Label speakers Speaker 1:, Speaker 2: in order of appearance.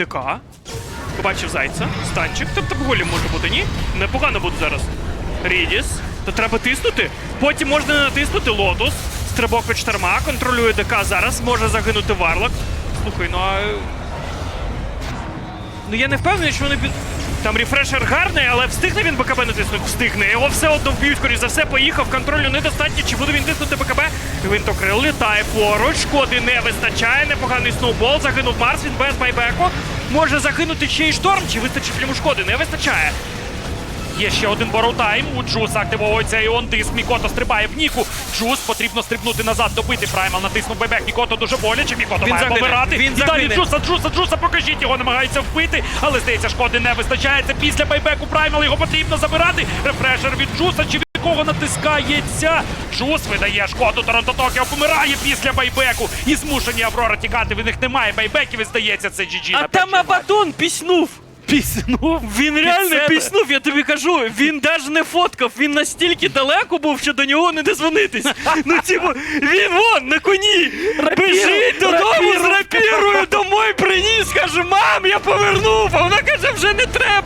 Speaker 1: ДК. Побачив зайця, станчик. Тобто голім може бути, ні? Непогано буде зараз. Рідіс. То треба тиснути. Потім можна не натиснути лотус. Стрибок від шторма, контролює ДК зараз, може загинути Варлок. Слухай, ну а. Ну я не впевнений, що вони під. Там рефрешер гарний, але встигне він БКБ натиснути? Встигне. Його все одно вб'ють, скоріш за все, поїхав. Контролю недостатньо. Чи буде він тиснути БКБ? Гвинтокрил літає поруч. Шкоди не вистачає. Непоганий сноубол. Загинув Марс. Він без байбеку. Може загинути ще й шторм. Чи вистачить йому шкоди? Не вистачає. Є ще один бороутайм. У Джуса активовується іон диск. Мікото стрибає в Ніку. Джус потрібно стрибнути назад, добити. Праймал натиснув бебек. Мікото дуже боляче. Мікото
Speaker 2: Він
Speaker 1: має
Speaker 2: загине.
Speaker 1: помирати.
Speaker 2: Він
Speaker 1: І далі. Джуса, Джуса, Джуса, покажіть його, намагається вбити, але здається, шкоди не вистачає. Це після байбеку Праймал його потрібно забирати. Рефрешер від Джуса. Чи від кого натискається? Джус видає шкоду. Торонто Токіо помирає після байбеку. І змушені Аврора тікати. В них немає байбеків. І здається, це GG
Speaker 2: А там Абатон піснув.
Speaker 1: Піснув.
Speaker 2: Він реально
Speaker 1: себе.
Speaker 2: піснув, я тобі кажу. Він навіть не фоткав, він настільки далеко був, що до нього не дозвонитись. Ну, типу, він вон на коні. Бежить додому з рапірою, домой приніс, каже, мам, я повернув. А вона каже, вже не треба.